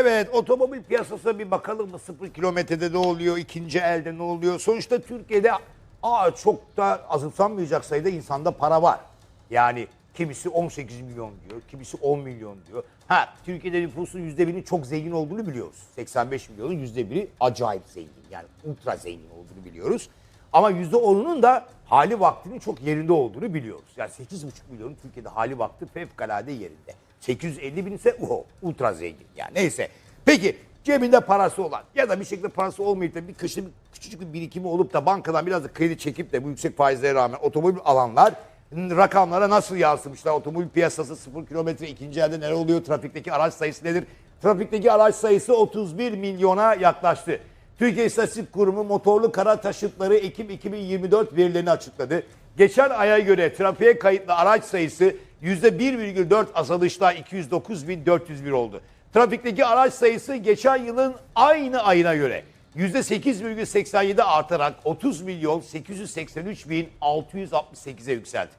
Evet otomobil piyasasına bir bakalım mı? Sıfır kilometrede ne oluyor? ikinci elde ne oluyor? Sonuçta Türkiye'de aa, çok da azımsanmayacak sayıda insanda para var. Yani kimisi 18 milyon diyor, kimisi 10 milyon diyor. Ha Türkiye'de nüfusun %1'inin çok zengin olduğunu biliyoruz. 85 milyonun %1'i acayip zengin. Yani ultra zengin olduğunu biliyoruz. Ama %10'unun da hali vaktinin çok yerinde olduğunu biliyoruz. Yani 8,5 milyonun Türkiye'de hali vakti fevkalade yerinde. 850 bin ise o ultra zengin yani neyse. Peki cebinde parası olan ya da bir şekilde parası olmayıp da bir küçük, küçücük bir birikimi olup da bankadan biraz da kredi çekip de bu yüksek faizlere rağmen otomobil alanlar rakamlara nasıl yansımışlar? Otomobil piyasası 0 kilometre ikinci elde neler oluyor? Trafikteki araç sayısı nedir? Trafikteki araç sayısı 31 milyona yaklaştı. Türkiye İstatistik Kurumu motorlu kara taşıtları Ekim 2024 verilerini açıkladı. Geçen aya göre trafiğe kayıtlı araç sayısı %1,4 azalışla 209.401 oldu. Trafikteki araç sayısı geçen yılın aynı ayına göre %8,87 artarak 30 milyon 883 bin 668'e yükseldi.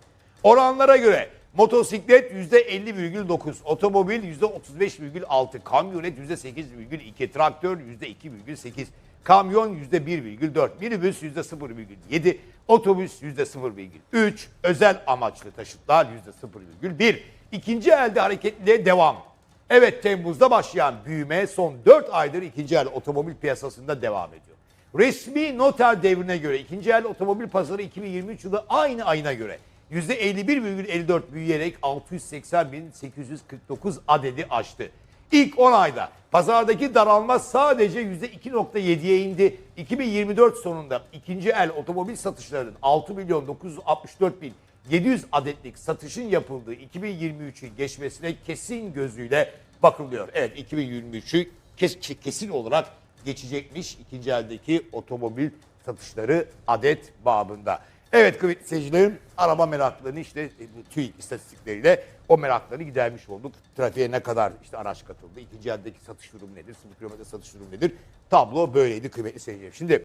Oranlara göre motosiklet %50,9, otomobil %35,6, kamyonet %8,2, traktör %2,8, kamyon %1,4, minibüs %0,7, otobüs %0,3, özel amaçlı taşıtlar %0,1. İkinci elde hareketliliğe devam. Evet Temmuz'da başlayan büyüme son 4 aydır ikinci el otomobil piyasasında devam ediyor. Resmi noter devrine göre ikinci el otomobil pazarı 2023 yılı aynı ayına göre %51,54 büyüyerek 680.849 adedi aştı. İlk 10 ayda pazardaki daralma sadece %2.7'ye indi. 2024 sonunda ikinci el otomobil satışlarının 6 milyon 964 bin 700 adetlik satışın yapıldığı 2023'ü geçmesine kesin gözüyle bakılıyor. Evet 2023'ü kes- kesin olarak geçecekmiş ikinci eldeki otomobil satışları adet babında. Evet kıymetli seyircilerim araba meraklarını işte e, TÜİK istatistikleriyle o merakları gidermiş olduk. Trafiğe ne kadar işte araç katıldı, ikinci eldeki satış durumu nedir, sıfır kilometre satış durumu nedir? Tablo böyleydi kıymetli seyircilerim. Şimdi